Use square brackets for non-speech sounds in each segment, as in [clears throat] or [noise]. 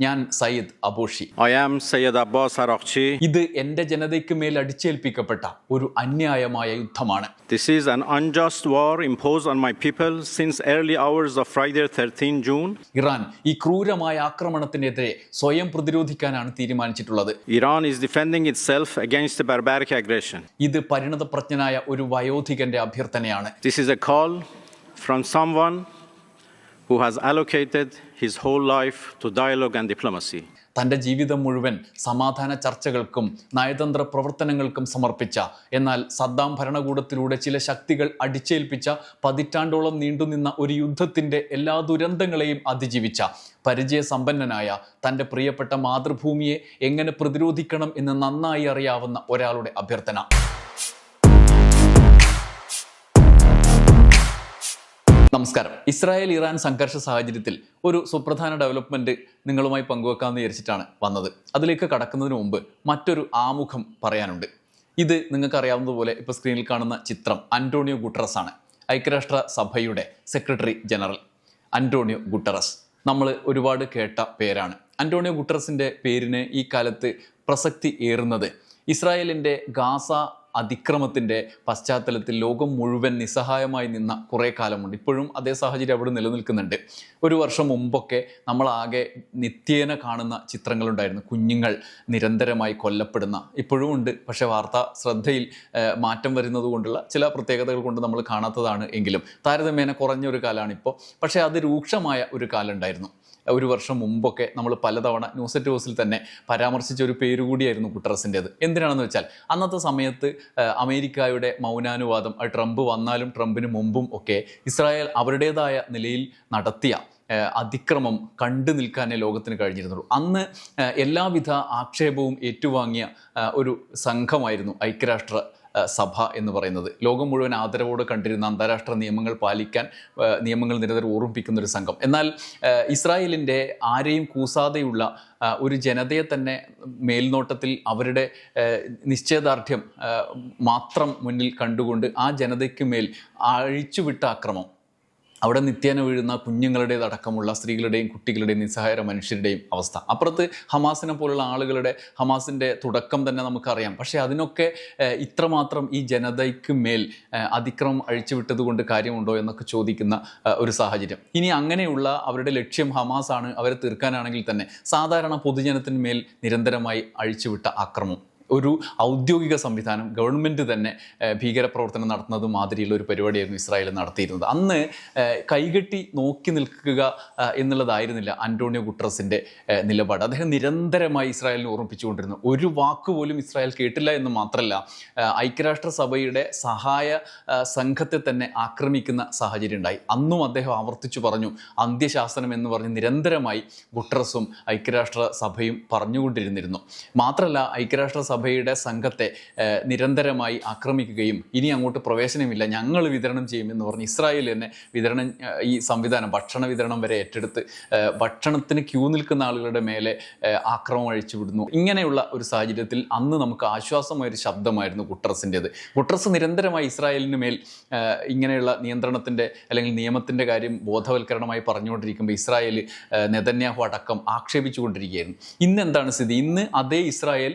ഞാൻ Sayyid അബോഷി I am Sayyid Abbas Arakchi. ഇത് എന്റെ ജനതയ്ക്ക് മേൽ അടിച്ചേൽപ്പിക്കപ്പെട്ട ഒരു അന്യായമായ യുദ്ധമാണ് This is an unjust war imposed on my people since early hours of Friday 13 June. Iran ഈ ക്രൂരമായ ആക്രമണത്തിനെതിരെ സ്വയം പ്രതിരോധിക്കാനാണ് തീരുമാനിച്ചിട്ടുള്ളത് Iran is defending itself against the barbaric aggression. ഇത് പരിണതപ്രജ്ഞനായ ഒരു വയോധികന്റെ അഭ്യർത്ഥനയാണ് This is a call from someone who has allocated his whole life to dialogue and diplomacy. തന്റെ ജീവിതം മുഴുവൻ സമാധാന ചർച്ചകൾക്കും നയതന്ത്ര പ്രവർത്തനങ്ങൾക്കും സമർപ്പിച്ച എന്നാൽ സദ്ദാം ഭരണകൂടത്തിലൂടെ ചില ശക്തികൾ അടിച്ചേൽപ്പിച്ച പതിറ്റാണ്ടോളം നീണ്ടുനിന്ന ഒരു യുദ്ധത്തിന്റെ എല്ലാ ദുരന്തങ്ങളെയും അതിജീവിച്ച പരിചയസമ്പന്നനായ തന്റെ പ്രിയപ്പെട്ട മാതൃഭൂമിയെ എങ്ങനെ പ്രതിരോധിക്കണം എന്ന് നന്നായി അറിയാവുന്ന ഒരാളുടെ അഭ്യർത്ഥന നമസ്കാരം. ഇസ്രായേൽ ഇറാൻ സംഘർഷ സാഹചര്യത്തിൽ ഒരു സുപ്രധാന ഡെവലപ്മെന്റ് നിങ്ങളുമായി പങ്കുവെക്കാമെന്ന് വിചാരിച്ചിട്ടാണ് വന്നത്. അതിലേക്ക് കടക്കുന്നതിന് മുമ്പ് മറ്റൊരു ആമുഖം പറയാനുണ്ട്. ഇത് നിങ്ങൾക്കറിയാവുന്നതുപോലെ ഇപ്പോൾ സ്ക്രീനിൽ കാണുന്ന ചിത്രം അന്റോണിയോ ഗുട്ടറസ് ആണ് ഐക്യരാഷ്ട്ര സഭയുടെ സെക്രട്ടറി ജനറൽ അന്റോണിയോ ഗുട്ടറസ്. നമ്മൾ ഒരുപാട് കേട്ട പേരാണ്. അന്റോണിയോ ഗുട്ടറസിന്റെ പേരിന് ഈ കാലത്ത് പ്രസക്തി ഏറുന്നത് ഇസ്രായേലിന്റെ ഗാസ അതിക്രമത്തിന്റെ പശ്ചാത്തലത്തിൽ ലോകം മുഴുവൻ നിസ്സഹായമായി നിന്ന കുറേ കാലമുണ്ട്. ഇപ്പോഴും അതേ സാഹചര്യം അവിടെ നിലനിൽക്കുന്നുണ്ട്. ഒരു വർഷം മുമ്പൊക്കെ നമ്മളാകെ നിത്യേന കാണുന്ന ചിത്രങ്ങളുണ്ടായിരുന്നു. കുഞ്ഞുങ്ങൾ നിരന്തരമായി കൊല്ലപ്പെടുന്ന. ഇപ്പോഴും ഉണ്ട്. പക്ഷേ വാർത്താ ശ്രദ്ധയിൽ മാറ്റം വരുന്നത് കൊണ്ടുള്ള ചില പ്രത്യേകതകൾ കൊണ്ട് നമ്മൾ കാണാത്തതാണ് എങ്കിലും. താരതമ്യേന കുറഞ്ഞൊരു കാലമാണ് ഇപ്പോൾ. പക്ഷേ അത് രൂക്ഷമായ ഒരു കാലം ഉണ്ടായിരുന്നു ഒരു വർഷം മുമ്പൊക്കെ നമ്മൾ പലതവണ ന്യൂസ് അറ്റ് ഹൗസിൽ തന്നെ പരാമർശിച്ച ഒരു പേര് കൂടിയായിരുന്നു ഗുട്ടറസിന്റെത് എന്തിനാണെന്ന് വെച്ചാൽ അന്നത്തെ സമയത്ത് അമേരിക്കയുടെ മൗനാനുവാദം ട്രംപ് വന്നാലും ട്രംപിന് മുമ്പും ഒക്കെ ഇസ്രായേൽ അവരുടേതായ നിലയിൽ നടത്തിയ അതിക്രമം കണ്ടു നിൽക്കാനേ ലോകത്തിന് കഴിഞ്ഞിരുന്നുള്ളൂ. അന്ന് എല്ലാവിധ ആക്ഷേപവും ഏറ്റുവാങ്ങിയ ഒരു സംഘമായിരുന്നു ഐക്യരാഷ്ട്ര സഭ എന്ന് പറയുന്നത്. ലോകം മുഴുവൻ ആദരവോട് കണ്ടിരുന്ന അന്താരാഷ്ട്ര നിയമങ്ങൾ പാലിക്കാൻ നിയമങ്ങൾ നിരന്തരം ഓർമ്മിപ്പിക്കുന്ന ഒരു സംഘം. എന്നാൽ ഇസ്രായേലിന്റെ ആരെയും കൂസാതെയുള്ള ഒരു ജനതയെ തന്നെ മേൽനോട്ടത്തിൽ അവരുടെ നിശ്ചയദാർഢ്യം മാത്രം മുന്നിൽ കണ്ടുകൊണ്ട് ആ ജനതയ്ക്ക് മേൽ അഴിച്ചുവിട്ട അക്രമം. അവിടെ നിത്യേന വീഴുന്ന കുഞ്ഞുങ്ങളുടേതടക്കമുള്ള സ്ത്രീകളുടെയും കുട്ടികളുടെയും നിസ്സഹായര മനുഷ്യരുടെയും അവസ്ഥ. അപ്പുറത്ത് ഹമാസിനെ പോലുള്ള ആളുകളുടെ ഹമാസിന്റെ തുടക്കം തന്നെ നമുക്കറിയാം. പക്ഷേ അതിനൊക്കെ ഇത്രമാത്രം ഈ ജനതയ്ക്ക് മേൽ അതിക്രമം അഴിച്ചുവിട്ടതുകൊണ്ട് കാര്യമുണ്ടോ എന്നൊക്കെ ചോദിക്കുന്ന ഒരു സാഹചര്യം. ഇനി അങ്ങനെയുള്ള അവരുടെ ലക്ഷ്യം ഹമാസാണ് അവരെ തീർക്കാനാണെങ്കിൽ തന്നെ സാധാരണ പൊതുജനത്തിന് മേൽ നിരന്തരമായി അഴിച്ചുവിട്ട ആക്രമം. ഒരു ഔദ്യോഗിക സംവിധാനം ഗവൺമെന്റ് തന്നെ ഭീകരപ്രവർത്തനം നടത്തുന്നത് മാതിരിയുള്ള ഒരു പരിപാടിയായിരുന്നു ഇസ്രായേൽ നടത്തിയിരുന്നത്. അന്ന് കൈകെട്ടി നോക്കി നിൽക്കുക എന്നുള്ളതായിരുന്നില്ല അന്റോണിയോ ഗുട്രസിന്റെ നിലപാട്. അദ്ദേഹം നിരന്തരമായി ഇസ്രായേലിനെ ഓർമ്മിപ്പിച്ചുകൊണ്ടിരുന്നു. ഒരു വാക്ക് പോലും ഇസ്രായേൽ കേട്ടില്ല എന്ന് മാത്രമല്ല ഐക്യരാഷ്ട്രസഭയുടെ ഐക്യരാഷ്ട്ര സഭയുടെ സഹായ സംഘത്തെ തന്നെ ആക്രമിക്കുന്ന സാഹചര്യം ഉണ്ടായി. അന്നും അദ്ദേഹം ആവർത്തിച്ചു പറഞ്ഞു അന്ത്യശാസനം എന്ന് പറഞ്ഞ് നിരന്തരമായി ഗുട്രസും ഐക്യരാഷ്ട്ര സഭയും പറഞ്ഞുകൊണ്ടിരുന്നിരുന്നു. മാത്രമല്ല ഐക്യരാഷ്ട്ര സഭയുടെ സംഘത്തെ നിരന്തരമായി ആക്രമിക്കുകയും ഇനി അങ്ങോട്ട് പ്രവേശനമില്ല ഞങ്ങൾ വിതരണം ചെയ്യുമെന്ന് പറഞ്ഞ് ഇസ്രായേൽ തന്നെ വിതരണം ഈ സംവിധാനം ഭക്ഷണ വിതരണം വരെ ഏറ്റെടുത്ത് ഭക്ഷണത്തിന് ക്യൂ നിൽക്കുന്ന ആളുകളുടെ മേലെ ആക്രമം അഴിച്ചുവിടുന്നു. ഇങ്ങനെയുള്ള ഒരു സാഹചര്യത്തിൽ അന്ന് നമുക്ക് ആശ്വാസമൊരു ഒരു ശബ്ദമായിരുന്നു ഗുട്രസിന്റെത് ഗുട്രസ് നിരന്തരമായി ഇസ്രായേലിന് മേൽ ഇങ്ങനെയുള്ള നിയന്ത്രണത്തിന്റെ അല്ലെങ്കിൽ നിയമത്തിന്റെ കാര്യം ബോധവൽക്കരണമായി പറഞ്ഞുകൊണ്ടിരിക്കുമ്പോൾ ഇസ്രായേൽ നെതന്യാഹു അടക്കം ആക്ഷേപിച്ചുകൊണ്ടിരിക്കുകയായിരുന്നു. ഇന്ന് എന്താണ് സ്ഥിതി? ഇന്ന് അതേ ഇസ്രായേൽ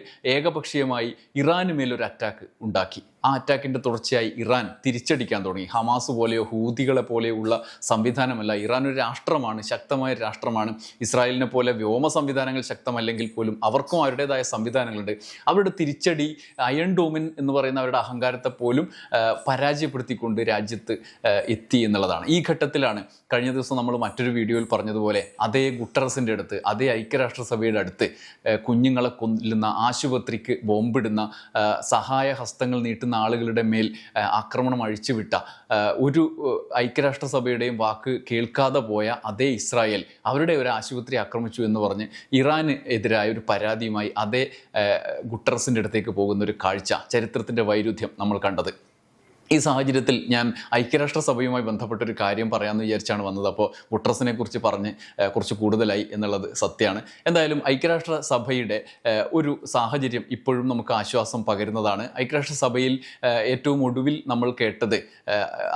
ഏകപക്ഷീയമായി ഇറാന് മേലൊരു അറ്റാക്ക് ഉണ്ടാക്കി. ആ അറ്റാക്കിന്റെ തുടർച്ചയായി ഇറാൻ തിരിച്ചടിക്കാൻ തുടങ്ങി. ഹമാസ് പോലെയോ ഹൂതികളെ പോലെയുള്ള സംവിധാനമല്ല. ഇറാൻ ഒരു രാഷ്ട്രമാണ് ശക്തമായ രാഷ്ട്രമാണ്. ഇസ്രായേലിനെ പോലെ വ്യോമ സംവിധാനങ്ങൾ ശക്തമല്ലെങ്കിൽ പോലും അവർക്കും അവരുടേതായ സംവിധാനങ്ങളുണ്ട്. അവരുടെ തിരിച്ചടി അയൺ ഡോമിൻ എന്ന് പറയുന്ന അവരുടെ അഹങ്കാരത്തെ പോലും പരാജയപ്പെടുത്തിക്കൊണ്ട് രാജ്യത്ത് എത്തി എന്നുള്ളതാണ്. ഈ ഘട്ടത്തിലാണ് കഴിഞ്ഞ ദിവസം നമ്മൾ മറ്റൊരു വീഡിയോയിൽ പറഞ്ഞതുപോലെ അതേ ഗുട്ടറസിന്റെ അടുത്ത് അതേ ഐക്യരാഷ്ട്രസഭയുടെ അടുത്ത് കുഞ്ഞുങ്ങളെ കൊല്ലുന്ന ആശുപത്രിക്ക് ബോംബിടുന്ന സഹായ ഹസ്തങ്ങൾ നീട്ടുന്ന ആളുകളുടെ മേൽ ആക്രമണം അഴിച്ചുവിട്ട ഒരു ഐക്യരാഷ്ട്രസഭയുടെയും വാക്ക് കേൾക്കാതെ പോയ അതേ ഇസ്രായേൽ അവരുടെ ഒരു ആശുപത്രി ആക്രമിച്ചു എന്ന് പറഞ്ഞ് ഇറാന് എതിരായ ഒരു പരാതിയുമായി അതേ ഗുട്ടറസിന്റെ അടുത്തേക്ക് പോകുന്ന ഒരു കാഴ്ച ചരിത്രത്തിന്റെ വൈരുദ്ധ്യം നമ്മൾ കണ്ടത്. ഈ സാഹചര്യത്തിൽ ഞാൻ ഐക്യരാഷ്ട്രസഭയുമായി ബന്ധപ്പെട്ടൊരു കാര്യം പറയാമെന്ന് വിചാരിച്ചാണ് വന്നത്. അപ്പോൾ ബുട്രസിനെ കുറിച്ച് പറഞ്ഞ് കുറച്ച് കൂടുതലായി എന്നുള്ളത് സത്യമാണ് എന്തായാലും ഐക്യരാഷ്ട്രസഭയുടെ സഭയുടെ ഒരു സാഹചര്യം ഇപ്പോഴും നമുക്ക് ആശ്വാസം പകരുന്നതാണ്. ഐക്യരാഷ്ട്രസഭയിൽ സഭയിൽ ഏറ്റവും ഒടുവിൽ നമ്മൾ കേട്ടത്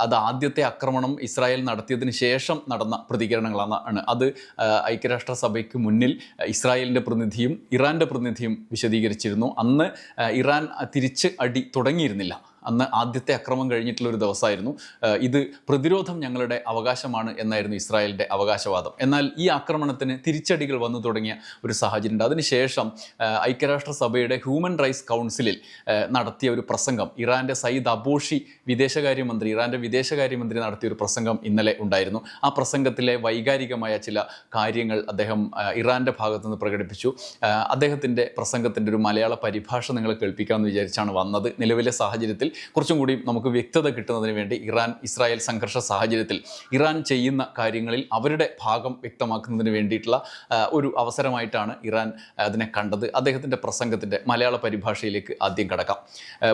അത് ആദ്യത്തെ ആക്രമണം ഇസ്രായേൽ നടത്തിയതിന് ശേഷം നടന്ന പ്രതികരണങ്ങളാണ് അത് ഐക്യരാഷ്ട്ര ഐക്യരാഷ്ട്രസഭയ്ക്ക് മുന്നിൽ ഇസ്രായേലിന്റെ പ്രതിനിധിയും ഇറാന്റെ പ്രതിനിധിയും വിശദീകരിച്ചിരുന്നു. അന്ന് ഇറാൻ തിരിച്ച് അടി തുടങ്ങിയിരുന്നില്ല. അന്ന് ആദ്യത്തെ അക്രമം കഴിഞ്ഞിട്ടുള്ള ഒരു ദിവസമായിരുന്നു. ഇത് പ്രതിരോധം ഞങ്ങളുടെ അവകാശമാണ് എന്നായിരുന്നു ഇസ്രായേലിന്റെ അവകാശവാദം. എന്നാൽ ഈ ആക്രമണത്തിന് തിരിച്ചടികൾ വന്നു തുടങ്ങിയ ഒരു സാഹചര്യമുണ്ട്. അതിനുശേഷം ഐക്യരാഷ്ട്ര ഐക്യരാഷ്ട്രസഭയുടെ ഹ്യൂമൻ റൈറ്റ്സ് കൗൺസിലിൽ നടത്തിയ ഒരു പ്രസംഗം. ഇറാന്റെ സയ്യിദ് അബോഷി വിദേശകാര്യമന്ത്രി ഇറാന്റെ വിദേശകാര്യമന്ത്രി നടത്തിയ ഒരു പ്രസംഗം ഇന്നലെ ഉണ്ടായിരുന്നു. ആ പ്രസംഗത്തിലെ വൈകാരികമായ ചില കാര്യങ്ങൾ അദ്ദേഹം ഇറാന്റെ ഭാഗത്തു നിന്ന് പ്രകടിപ്പിച്ചു. അദ്ദേഹത്തിന്റെ പ്രസംഗത്തിന്റെ ഒരു മലയാള പരിഭാഷ നിങ്ങളെ കേൾപ്പിക്കാമെന്ന് വിചാരിച്ചാണ് വന്നത്. നിലവിലെ സാഹചര്യത്തിൽ കുറച്ചും കൂടി നമുക്ക് വ്യക്തത കിട്ടുന്നതിന് വേണ്ടി ഇറാൻ ഇസ്രായേൽ സംഘർഷ സാഹചര്യത്തിൽ ഇറാൻ ചെയ്യുന്ന കാര്യങ്ങളിൽ അവരുടെ ഭാഗം വ്യക്തമാക്കുന്നതിന് വേണ്ടിയിട്ടുള്ള ഒരു അവസരമായിട്ടാണ് ഇറാൻ അതിനെ കണ്ടത്. അദ്ദേഹത്തിന്റെ പ്രസംഗത്തിന്റെ മലയാള പരിഭാഷയിലേക്ക് ആദ്യം കടക്കാം.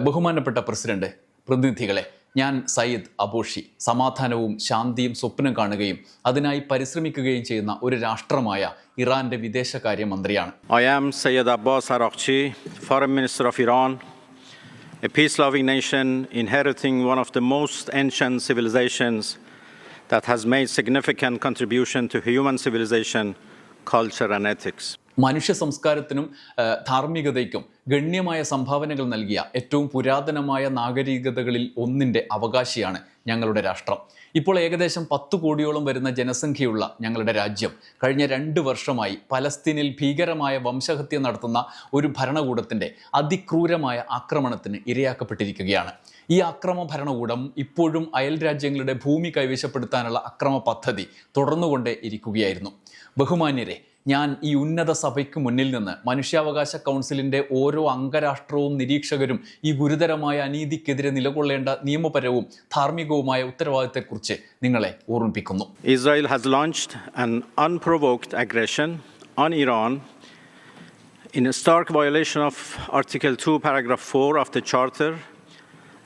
ബഹുമാനപ്പെട്ട പ്രസിഡന്റ് പ്രതിനിധികളെ ഞാൻ സയ്യിദ് അബോഷി സമാധാനവും ശാന്തിയും സ്വപ്നം കാണുകയും അതിനായി പരിശ്രമിക്കുകയും ചെയ്യുന്ന ഒരു രാഷ്ട്രമായ ഇറാന്റെ വിദേശകാര്യമന്ത്രിയാണ് I am Sayyid Abbas Arakchi, foreign minister of Iran, a peace loving nation inheriting one of the most ancient civilizations that has made significant contribution to human civilization, culture, and ethics. മനുഷ്യ സംസ്കാരത്തിനും ആ, ധാർമ്മികതയ്ക്കും ഗണ്യമായ സംഭാവനകൾ നൽകിയ ഏറ്റവും പുരാതനമായ നാഗരികതകളിൽ ഒന്നിന്റെ അവകാശിയാണ് ഞങ്ങളുടെ രാഷ്ട്രം. ഇപ്പോൾ ഏകദേശം പത്ത് കോടിയോളം വരുന്ന ജനസംഖ്യയുള്ള ഞങ്ങളുടെ രാജ്യം കഴിഞ്ഞ രണ്ട് വർഷമായി പലസ്തീനിൽ ഭീകരമായ വംശഹത്യ നടത്തുന്ന ഒരു ഭരണകൂടത്തിന്റെ അതിക്രൂരമായ ആക്രമണത്തിന് ഇരയാക്കപ്പെട്ടിരിക്കുകയാണ്. ഈ അക്രമ ഭരണകൂടം ഇപ്പോഴും അയൽ രാജ്യങ്ങളുടെ ഭൂമി കൈവശപ്പെടുത്താനുള്ള അക്രമ പദ്ധതി തുടർന്നുകൊണ്ടേ ഇരിക്കുകയായിരുന്നു. ബഹുമാന്യരെ ഞാൻ ഈ ഉന്നത സഭയ്ക്ക് മുന്നിൽ നിന്ന് മനുഷ്യാവകാശ കൗൺസിലിന്റെ ഓരോ അംഗരാഷ്ട്രവും നിരീക്ഷകരും ഈ ഗുരുതരമായ അനീതിക്കെതിരെ നിലകൊള്ളേണ്ട നിയമപരവും ധാർമ്മികവുമായ ഉത്തരവാദിത്തത്തെക്കുറിച്ച് നിങ്ങളെ ഓർമ്മിപ്പിക്കുന്നു. Israel has launched an unprovoked aggression on Iran in a stark violation of article two paragraph four of the charter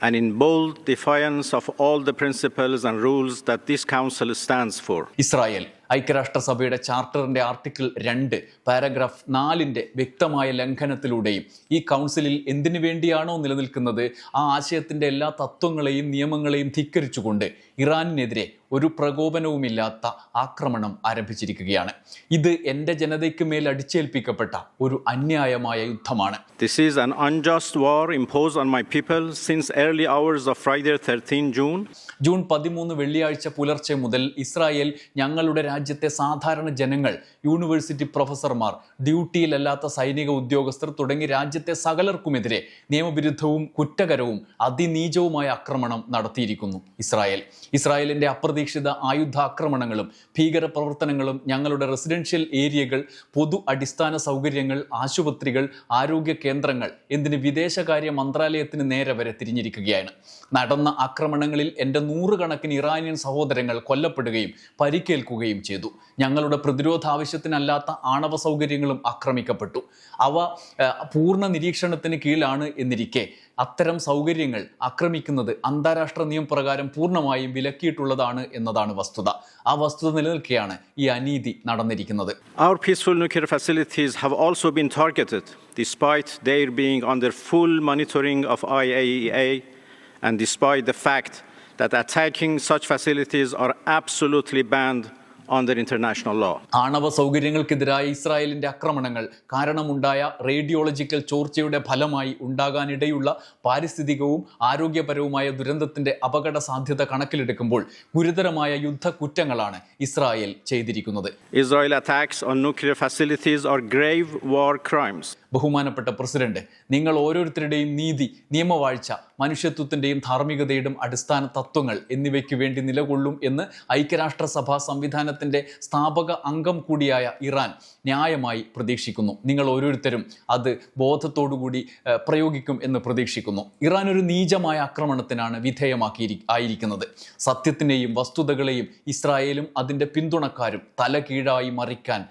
and in bold defiance of all the principles and rules this council stands for Israel ഐക്യരാഷ്ട്രസഭയുടെ ചാർട്ടറിന്റെ article രണ്ട് paragraph നാലിന്റെ വ്യക്തമായ ലംഘനത്തിലൂടെയും ഈ കൗൺസിലിൽ എന്തിനു വേണ്ടിയാണോ നിലനിൽക്കുന്നത്? ആ ആശയത്തിന്റെ എല്ലാ തത്വങ്ങളെയും നിയമങ്ങളെയും ധിക്കരിച്ചുകൊണ്ട് ഇറാനിനെതിരെ ഒരു പ്രകോപനവുമില്ലാത്ത ആക്രമണം ആരംഭിച്ചിരിക്കുകയാണ്. ഇത് എന്റെ ജനതയ്ക്ക് മേൽ അടിച്ചേൽപ്പിക്കപ്പെട്ട ഒരു അന്യായമായ യുദ്ധമാണ്. This is an unjust war imposed on my people since early hours of Friday, 13 June. June പതിമൂന്ന് വെള്ളിയാഴ്ച പുലർച്ചെ മുതൽ ഇസ്രായേൽ ഞങ്ങളുടെ രാജ്യത്തെ സാധാരണ ജനങ്ങൾ യൂണിവേഴ്സിറ്റി പ്രൊഫസർമാർ ഡ്യൂട്ടിയിലല്ലാത്ത സൈനിക ഉദ്യോഗസ്ഥർ തുടങ്ങി രാജ്യത്തെ സകലർക്കുമെതിരെ നിയമവിരുദ്ധവും കുറ്റകരവും അതിനീചവുമായ ആക്രമണം നടത്തിയിരിക്കുന്നു ഇസ്രായേൽ. ഇസ്രായേലിന്റെ അപ്രതീക്ഷിത ആയുധാക്രമണങ്ങളും ഭീകരപ്രവർത്തനങ്ങളും ഭീകര പ്രവർത്തനങ്ങളും ഞങ്ങളുടെ റെസിഡൻഷ്യൽ ഏരിയകൾ പൊതു അടിസ്ഥാന സൗകര്യങ്ങൾ ആശുപത്രികൾ ആരോഗ്യ കേന്ദ്രങ്ങൾ എന്തിന് വിദേശകാര്യ മന്ത്രാലയത്തിന് നേരെ വരെ തിരിഞ്ഞിരിക്കുകയാണ്. നടന്ന ആക്രമണങ്ങളിൽ എന്റെ നൂറുകണക്കിന് ഇറാനിയൻ സഹോദരങ്ങൾ കൊല്ലപ്പെടുകയും പരിക്കേൽക്കുകയും ചെയ്തു. ഞങ്ങളുടെ പ്രതിരോധ ആവശ്യത്തിനല്ലാത്ത ആണവ സൗകര്യങ്ങളും ആക്രമിക്കപ്പെട്ടു. അവ പൂർണ നിരീക്ഷണത്തിന് കീഴിലാണ് എന്നിരിക്കെ. അത്തരം സൗകര്യങ്ങൾ ആക്രമിക്കുന്നത് അന്താരാഷ്ട്ര നിയമപ്രകാരം പൂർണമായും വിലക്കിയിട്ടുള്ളതാണ് എന്നതാണ് വസ്തുത. ആ വസ്തുത നിലനിൽക്കെയാണ് ഈ അനീതി നടന്നിരിക്കുന്നത്. Our peaceful facilities have also been targeted, despite their being under full monitoring of IAEA and despite the fact that attacking such facilities are absolutely banned under international law. ആണവ സൗകര്യങ്ങൾക്കെതിരായ ഇസ്രായേലിന്റെ ആക്രമണങ്ങൾ കാരണമുണ്ടായ റേഡിയോളജിക്കൽ ചോർച്ചയുടെ ഫലമായി ഉണ്ടാകാനിടയുള്ള പാരിസ്ഥിതികവും ആരോഗ്യപരവുമായ ദുരന്തത്തിന്റെ അപകട സാധ്യത കണക്കിലെടുക്കുമ്പോൾ ഗുരുതരമായ യുദ്ധ കുറ്റങ്ങളാണ് ഇസ്രായേൽ ചെയ്തിരിക്കുന്നത് Israel attacks on nuclear facilities are grave war crimes. ബഹുമാനപ്പെട്ട പ്രസിഡന്റ് നിങ്ങൾ ഓരോരുത്തരുടെയും നീതി നിയമവാഴ്ച മനുഷ്യത്വത്തിന്റെയും ധാർമ്മികതയുടെയും അടിസ്ഥാന തത്വങ്ങൾ എന്നിവയ്ക്ക് വേണ്ടി നിലകൊള്ളും എന്ന് ഐക്യരാഷ്ട്രസഭ സംവിധാനത്തിന്റെ സ്ഥാപക അംഗം കൂടിയായ ഇറാൻ ന്യായമായി പ്രതീക്ഷിക്കുന്നു. നിങ്ങൾ ഓരോരുത്തരും അത് ബോധത്തോടുകൂടി കൂടി പ്രയോഗിക്കും എന്ന് പ്രതീക്ഷിക്കുന്നു. ഇറാൻ ഒരു നീചമായ ആക്രമണത്തിനാണ് വിധേയമാക്കി ആയിരിക്കുന്നത്. സത്യത്തിനെയും വസ്തുതകളെയും ഇസ്രായേലും അതിന്റെ പിന്തുണക്കാരും തല കീഴായി മറിക്കാൻ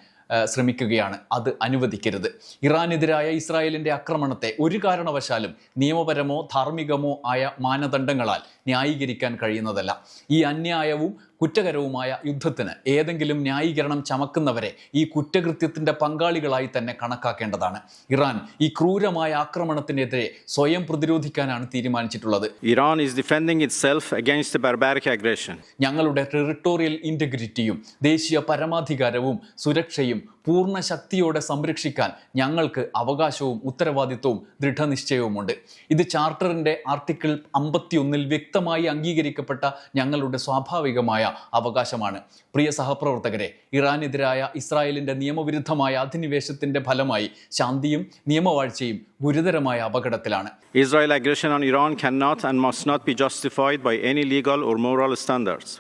ശ്രമിക്കുകയാണ്. അത് അനുവദിക്കരുത്. ഇറാനെതിരായ ഇസ്രായേലിന്റെ ആക്രമണത്തെ ഒരു കാരണവശാലും നിയമപരമോ ധാർമ്മികമോ ആയ മാനദണ്ഡങ്ങളാൽ ന്യായീകരിക്കാൻ കഴിയുന്നതല്ല. ഈ അന്യായവും കുറ്റകരവുമായ യുദ്ധത്തിന് ഏതെങ്കിലും ന്യായീകരണം ചമക്കുന്നവരെ ഈ കുറ്റകൃത്യത്തിന്റെ പങ്കാളികളായി തന്നെ കണക്കാക്കേണ്ടതാണ്. ഇറാൻ ഈ ക്രൂരമായ ആക്രമണത്തിനെതിരെ സ്വയം പ്രതിരോധിക്കാനാണ് തീരുമാനിച്ചിട്ടുള്ളത്. Iran is defending itself the barbaric aggression. ഞങ്ങളുടെ ടെറിട്ടോറിയൽ ഇന്റഗ്രിറ്റിയും ദേശീയ പരമാധികാരവും സുരക്ഷയും പൂർണ ശക്തിയോടെ സംരക്ഷിക്കാൻ ഞങ്ങൾക്ക് അവകാശവും ഉത്തരവാദിത്വവും ദൃഢനിശ്ചയവുമുണ്ട്. ഇത് ചാർട്ടറിന്റെ ആർട്ടിക്കിൾ അമ്പത്തിയൊന്നിൽ വ്യക്തമായി അംഗീകരിക്കപ്പെട്ട ഞങ്ങളുടെ സ്വാഭാവികമായ അവകാശമാണ്. പ്രിയ സഹപ്രവർത്തകരെ ഇറാനെതിരായ ഇസ്രായേലിന്റെ നിയമവിരുദ്ധമായ അധിനിവേശത്തിന്റെ ഫലമായി ശാന്തിയും നിയമവാഴ്ചയും ഗുരുതരമായ അപകടത്തിലാണ്. Israel aggression on Iran can not and must not be justified by any legal or moral standards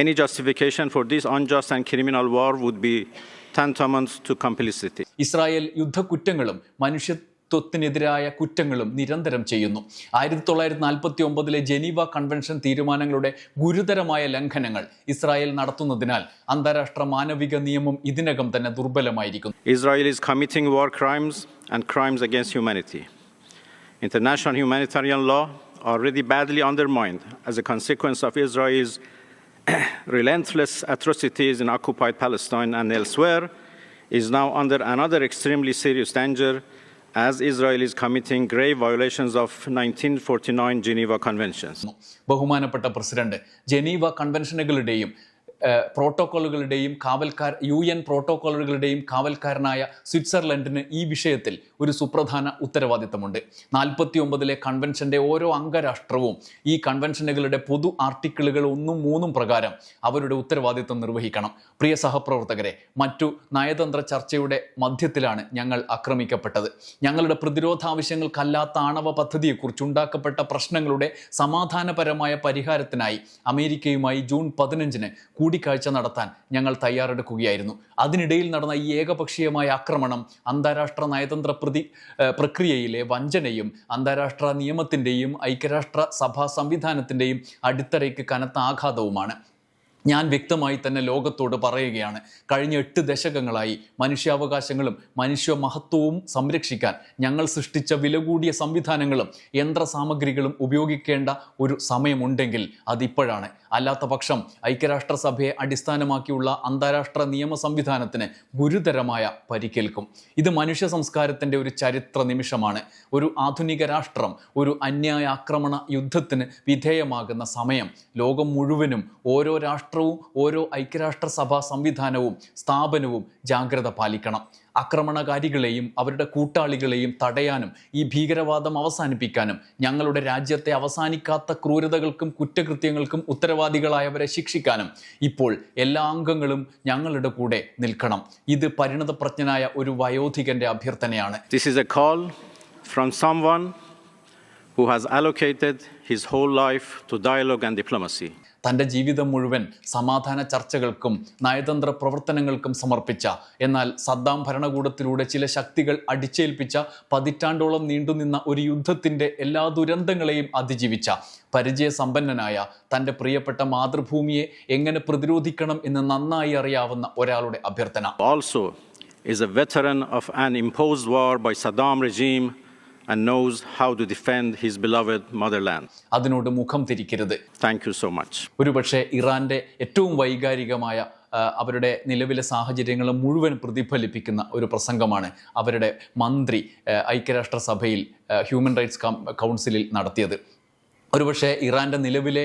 any justification for this unjust and criminal war would be tantamount to complicity. Israel യുദ്ധക്കുറ്റങ്ങളും മനുഷ്യത്വത്തിനെതിരായ കുറ്റങ്ങളും നിരന്തരം ചെയ്യുന്നു ആയിരത്തി തൊള്ളായിരത്തി നാൽപ്പത്തി ഒമ്പതിലെ Geneva convention തീരുമാനങ്ങളുടെ ഗുരുതരമായ ലംഘനങ്ങൾ Israel നടത്തുന്നതിനാൽ അന്താരാഷ്ട്ര മാനവിക നിയമം ഇതിനകം തന്നെ ദുർബലമായിരിക്കുന്നു Israel is committing war crimes and crimes against humanity. International humanitarian law, already badly undermined as a consequence of Israel's [clears throat] relentless atrocities in occupied Palestine and elsewhere, is now under another extremely serious danger as Israel is committing grave violations of 1949 Geneva Conventions. ബഹുമാനപ്പെട്ട president Geneva കൺവെൻഷനുകളുടെയും ഏഹ്, പ്രോട്ടോക്കോളുകളുടെയും കാവൽക്കാർ U N പ്രോട്ടോക്കോളുകളുടെയും കാവൽക്കാരനായ സ്വിറ്റ്സർലൻഡിന് ഈ വിഷയത്തിൽ ഒരു സുപ്രധാന ഉത്തരവാദിത്തമുണ്ട്. നാൽപ്പത്തി ഒമ്പതിലെ കൺവെൻഷന്റെ ഓരോ അംഗരാഷ്ട്രവും ഈ കൺവെൻഷനുകളുടെ പൊതു ആർട്ടിക്കിളുകൾ ഒന്നും മൂന്നും പ്രകാരം അവരുടെ ഉത്തരവാദിത്തം നിർവഹിക്കണം. പ്രിയ സഹപ്രവർത്തകരെ മറ്റു നയതന്ത്ര ചർച്ചയുടെ മധ്യത്തിലാണ് ഞങ്ങൾ ആക്രമിക്കപ്പെട്ടത്. ഞങ്ങളുടെ പ്രതിരോധ ആവശ്യങ്ങൾക്കല്ലാത്ത ആണവ പ്രശ്നങ്ങളുടെ സമാധാനപരമായ പരിഹാരത്തിനായി അമേരിക്കയുമായി ജൂൺ പതിനഞ്ചിന് കൂടിക്കാഴ്ച നടത്താൻ ഞങ്ങൾ തയ്യാറെടുക്കുകയായിരുന്നു. അതിനിടയിൽ നടന്ന ഈ ഏകപക്ഷീയമായ ആക്രമണം അന്താരാഷ്ട്ര നയതന്ത്ര പ്രതി പ്രക്രിയയിലെ വഞ്ചനയും അന്താരാഷ്ട്ര നിയമത്തിന്റെയും ഐക്യരാഷ്ട്ര സഭാ സംവിധാനത്തിന്റെയും അടിത്തറയ്ക്ക് കനത്ത ആഘാതവുമാണ്. ഞാൻ വ്യക്തമായി തന്നെ ലോകത്തോട് പറയുകയാണ്. കഴിഞ്ഞ എട്ട് ദശകങ്ങളായി മനുഷ്യാവകാശങ്ങളും മനുഷ്യ മഹത്വവും സംരക്ഷിക്കാൻ ഞങ്ങൾ സൃഷ്ടിച്ച വില കൂടിയ സംവിധാനങ്ങളും യന്ത്ര സാമഗ്രികളും ഉപയോഗിക്കേണ്ട ഒരു സമയമുണ്ടെങ്കിൽ അതിപ്പോഴാണ്. അല്ലാത്ത പക്ഷം ഐക്യരാഷ്ട്രസഭയെ അടിസ്ഥാനമാക്കിയുള്ള അന്താരാഷ്ട്ര നിയമ സംവിധാനത്തിന് ഗുരുതരമായ പരിക്കേൽക്കും. ഇത് മനുഷ്യ സംസ്കാരത്തിന്റെ ഒരു ചരിത്ര നിമിഷമാണ്. ഒരു ആധുനിക രാഷ്ട്രം ഒരു അന്യായ ആക്രമണ യുദ്ധത്തിന് വിധേയമാകുന്ന സമയം ലോകം മുഴുവനും ഓരോ രാഷ്ട്രവും ഓരോ ഐക്യരാഷ്ട്രസഭാ സംവിധാനവും സ്ഥാപനവും ജാഗ്രത പാലിക്കണം. ആക്രമണകാരികളെയും അവരുടെ കൂട്ടാളികളെയും തടയാനും ഈ ഭീകരവാദം അവസാനിപ്പിക്കാനും ഞങ്ങളുടെ രാജ്യത്തെ അവസാനിക്കാത്ത ക്രൂരതകൾക്കും കുറ്റകൃത്യങ്ങൾക്കും ഉത്തരവാദികളായവരെ ശിക്ഷിക്കാനും ഇപ്പോൾ എല്ലാ അംഗങ്ങളും ഞങ്ങളുടെ കൂടെ നിൽക്കണം. ഇത് പരിണതപ്രജ്ഞനായ ഒരു വയോധികന്റെ അഭ്യർത്ഥനയാണ്. This is a call from someone who has allocated his whole life to dialogue and diplomacy. തന്റെ ജീവിതം മുഴുവൻ സമാധാന ചർച്ചകൾക്കും നയതന്ത്ര പ്രവർത്തനങ്ങൾക്കും സമർപ്പിച്ച എന്നാൽ സദ്ദാം ഭരണകൂടത്തിലൂടെ ചില ശക്തികൾ അടിച്ചേൽപ്പിച്ച പതിറ്റാണ്ടോളം നീണ്ടുനിന്ന ഒരു യുദ്ധത്തിന്റെ എല്ലാ ദുരന്തങ്ങളെയും അതിജീവിച്ച പരിചയസമ്പന്നനായ തന്റെ പ്രിയപ്പെട്ട മാതൃഭൂമിയെ എങ്ങനെ പ്രതിരോധിക്കണം എന്ന് നന്നായി അറിയാവുന്ന ഒരാളുടെ അഭ്യർത്ഥന. Also is a veteran of an imposed war by Saddam regime and knows how to defend his beloved motherland. അതിനോട് മുഖം തിരിക്കരുത് Thank you so much. ഒരുപക്ഷെ ഇറാന്റെ ഏറ്റവും വൈകാരികമായ ആ, അവരുടെ നിലവിലെ സാഹചര്യങ്ങൾ മുഴുവൻ പ്രതിഫലിപ്പിക്കുന്ന ഒരു പ്രസംഗമാണ് അവരുടെ മന്ത്രി ആ, ഐക്യരാഷ്ട്രസഭയിൽ ആ, ഹ്യൂമൻ റൈറ്റ്സ് കം- കൗൺസിലിൽ നടത്തിയത് ഒരുപക്ഷെ ഇറാന്റെ നിലവിലെ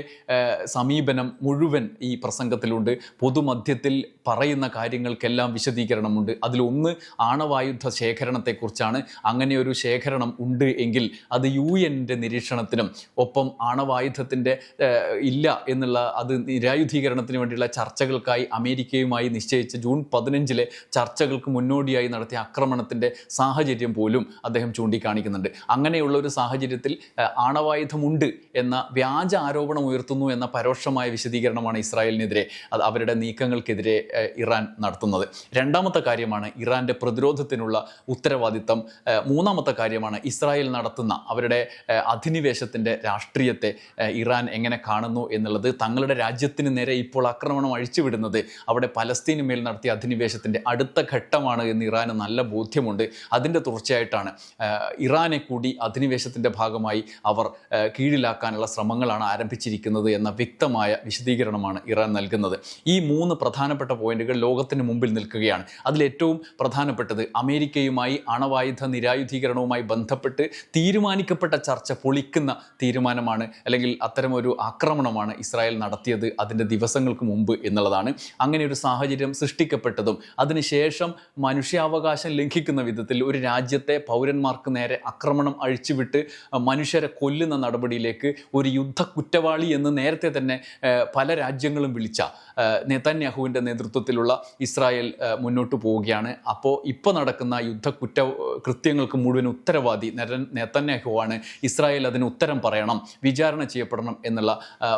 സമീപനം മുഴുവൻ ഈ പ്രസംഗത്തിലുണ്ട്. പൊതുമധ്യത്തിൽ പറയുന്ന കാര്യങ്ങൾക്കെല്ലാം വിശദീകരണമുണ്ട്. അതിലൊന്ന് ആണവായുധ ശേഖരണത്തെക്കുറിച്ചാണ്. അങ്ങനെ ഒരു ശേഖരണം ഉണ്ട് എങ്കിൽ അത് യു എന്റെ നിരീക്ഷണത്തിനും ഒപ്പം ആണവായുധത്തിന്റെ ഇല്ല എന്നുള്ള അത് നിരായുധീകരണത്തിന് വേണ്ടിയുള്ള ചർച്ചകൾക്കായി അമേരിക്കയുമായി നിശ്ചയിച്ച ജൂൺ പതിനഞ്ചിലെ ചർച്ചകൾക്ക് മുന്നോടിയായി നടത്തിയ ആക്രമണത്തിന്റെ സാഹചര്യം പോലും അദ്ദേഹം ചൂണ്ടിക്കാണിക്കുന്നുണ്ട്. അങ്ങനെയുള്ള ഒരു സാഹചര്യത്തിൽ ആണവായുധമുണ്ട് എന്ന വ്യാജ ആരോപണം ഉയർത്തുന്നു എന്ന പരോക്ഷമായ വിശദീകരണമാണ് ഇസ്രായേലിനെതിരെ അത് അവരുടെ നീക്കങ്ങൾക്കെതിരെ ഇറാൻ നടത്തുന്നത്. രണ്ടാമത്തെ കാര്യമാണ് ഇറാന്റെ പ്രതിരോധത്തിനുള്ള ഉത്തരവാദിത്തം. മൂന്നാമത്തെ കാര്യമാണ് ഇസ്രായേൽ നടത്തുന്ന അവരുടെ അധിനിവേശത്തിന്റെ രാഷ്ട്രീയത്തെ ഇറാൻ എങ്ങനെ കാണുന്നു എന്നുള്ളത് തങ്ങളുടെ രാജ്യത്തിന് നേരെ ഇപ്പോൾ ആക്രമണം അഴിച്ചുവിടുന്നത് അവിടെ പലസ്തീന് മേൽ നടത്തിയ അധിനിവേശത്തിന്റെ അടുത്ത ഘട്ടമാണ് എന്ന് ഇറാന് നല്ല ബോധ്യമുണ്ട്. അതിന്റെ തുടർച്ചയായിട്ടാണ് ഇറാനെ കൂടി അധിനിവേശത്തിന്റെ ഭാഗമായി അവർ ഏഹ്, കീഴിലാക്കാനുള്ള ശ്രമങ്ങളാണ് ആരംഭിച്ചിരിക്കുന്നത് എന്ന വ്യക്തമായ വിശദീകരണമാണ് ഇറാൻ നൽകുന്നത്. ഈ മൂന്ന് പ്രധാനപ്പെട്ട പോയിന്റുകൾ ലോകത്തിന് മുമ്പിൽ നിൽക്കുകയാണ്. അതിലേറ്റവും പ്രധാനപ്പെട്ടത് അമേരിക്കയുമായി അണവായുധ നിരായുധീകരണവുമായി ബന്ധപ്പെട്ട് തീരുമാനിക്കപ്പെട്ട ചർച്ച പൊളിക്കുന്ന തീരുമാനമാണ് അല്ലെങ്കിൽ അത്തരമൊരു ആക്രമണമാണ് ഇസ്രായേൽ നടത്തിയത് അതിന്റെ ദിവസങ്ങൾക്ക് മുമ്പ് എന്നുള്ളതാണ്. അങ്ങനെ ഒരു സാഹചര്യം സൃഷ്ടിക്കപ്പെട്ടതും അതിനുശേഷം മനുഷ്യാവകാശം ലംഘിക്കുന്ന വിധത്തിൽ ഒരു രാജ്യത്തെ പൗരന്മാർക്ക് നേരെ ആക്രമണം അഴിച്ചുവിട്ട് മനുഷ്യരെ കൊല്ലുന്ന നടപടിയിലേക്ക് ഒരു യുദ്ധ കുറ്റവാളി എന്ന് നേരത്തെ തന്നെ പല രാജ്യങ്ങളും വിളിച്ച നെതന്യാഹുവിന്റെ നേതൃത്വത്തിലുള്ള ഇസ്രായേൽ മുന്നോട്ട് പോവുകയാണ്. അപ്പോൾ ഇപ്പോൾ നടക്കുന്ന യുദ്ധ കുറ്റ കൃത്യങ്ങൾക്ക് മുഴുവൻ ഉത്തരവാദി നെതന്യാഹുവാണ്. ഇസ്രായേൽ അതിന് ഉത്തരം പറയണം വിചാരണ ചെയ്യപ്പെടണം എന്നുള്ള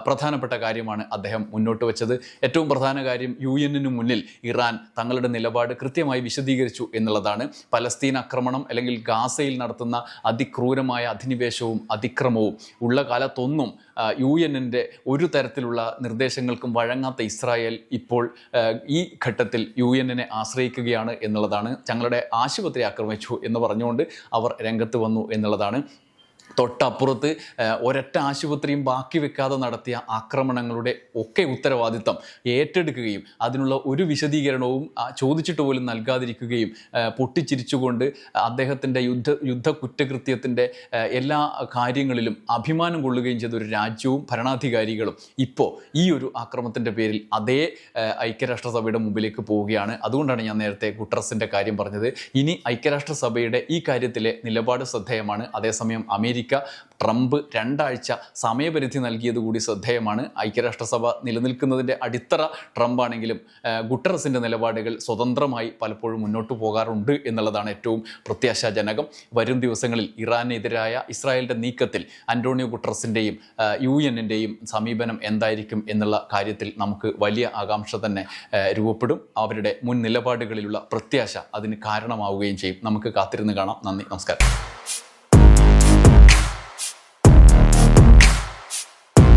പ്രധാനപ്പെട്ട കാര്യമാണ് അദ്ദേഹം മുന്നോട്ട് വെച്ചത്. ഏറ്റവും പ്രധാന കാര്യം യു എന്നിന് മുന്നിൽ ഇറാൻ തങ്ങളുടെ നിലപാട് കൃത്യമായി വിശദീകരിച്ചു എന്നുള്ളതാണ്. പലസ്തീൻ ആക്രമണം അല്ലെങ്കിൽ ഗാസയിൽ നടത്തുന്ന അതിക്രൂരമായ അധിനിവേശവും അതിക്രമവും ഉള്ള കാലത്തൊന്നും ആ, യു എന്നിന്റെ ഒരു തരത്തിലുള്ള നിർദ്ദേശങ്ങൾക്കും വഴങ്ങാത്ത ഇസ്രായേൽ ഇപ്പോൾ ഈ ഘട്ടത്തിൽ യു എന്നിനെ ആശ്രയിക്കുകയാണ് എന്നുള്ളതാണ്. ഞങ്ങളുടെ ആശുപത്രി ആക്രമിച്ചു എന്ന് പറഞ്ഞുകൊണ്ട് അവർ രംഗത്ത് വന്നു എന്നുള്ളതാണ്. തൊട്ടപ്പുറത്ത് ഒരൊറ്റ ആശുപത്രിയും ബാക്കി വെക്കാതെ നടത്തിയ ആക്രമണങ്ങളുടെ ഒക്കെ ഉത്തരവാദിത്തം ഏറ്റെടുക്കുകയും അതിനുള്ള ഒരു വിശദീകരണവും ചോദിച്ചിട്ട് പോലും നൽകാതിരിക്കുകയും പൊട്ടിച്ചിരിച്ചുകൊണ്ട് അദ്ദേഹത്തിന്റെ യുദ്ധ യുദ്ധ കുറ്റകൃത്യത്തിന്റെ എല്ലാ കാര്യങ്ങളിലും അഭിമാനം കൊള്ളുകയും ചെയ്ത ഒരു രാജ്യവും ഭരണാധികാരികളും ഇപ്പോൾ ഈ ഒരു ആക്രമണത്തിന്റെ പേരിൽ അതേ ഐക്യരാഷ്ട്രസഭയുടെ മുമ്പിലേക്ക് പോവുകയാണ്. അതുകൊണ്ടാണ് ഞാൻ നേരത്തെ ഗുട്ടറസിന്റെ കാര്യം പറഞ്ഞത്. ഇനി ഐക്യരാഷ്ട്രസഭയുടെ ഈ കാര്യത്തിലെ നിലപാട് ശ്രദ്ധേയമാണ്. അതേസമയം അമേരിക്ക ട്രംപ് രണ്ടാഴ്ച സമയപരിധി നൽകിയത് കൂടി ശ്രദ്ധേയമാണ്. ഐക്യരാഷ്ട്രസഭ നിലനിൽക്കുന്നതിന്റെ അടിത്തറ ട്രംപാണെങ്കിലും ഗുട്ടറസിന്റെ നിലപാടുകൾ സ്വതന്ത്രമായി പലപ്പോഴും മുന്നോട്ട് പോകാറുണ്ട് എന്നുള്ളതാണ് ഏറ്റവും പ്രത്യാശാജനകം. വരും ദിവസങ്ങളിൽ ഇറാനെതിരായ ഇസ്രായേലിന്റെ നീക്കത്തിൽ അന്റോണിയോ ഗുട്ടറസിന്റെയും യു എന്നിന്റെയും സമീപനം എന്തായിരിക്കും എന്നുള്ള കാര്യത്തിൽ നമുക്ക് വലിയ ആകാംക്ഷ തന്നെ രൂപപ്പെടും. അവരുടെ മുൻ നിലപാടുകളിലുള്ള പ്രത്യാശ അതിന് കാരണമാവുകയും ചെയ്യും. നമുക്ക് കാത്തിരുന്ന് കാണാം. നന്ദി. നമസ്കാരം.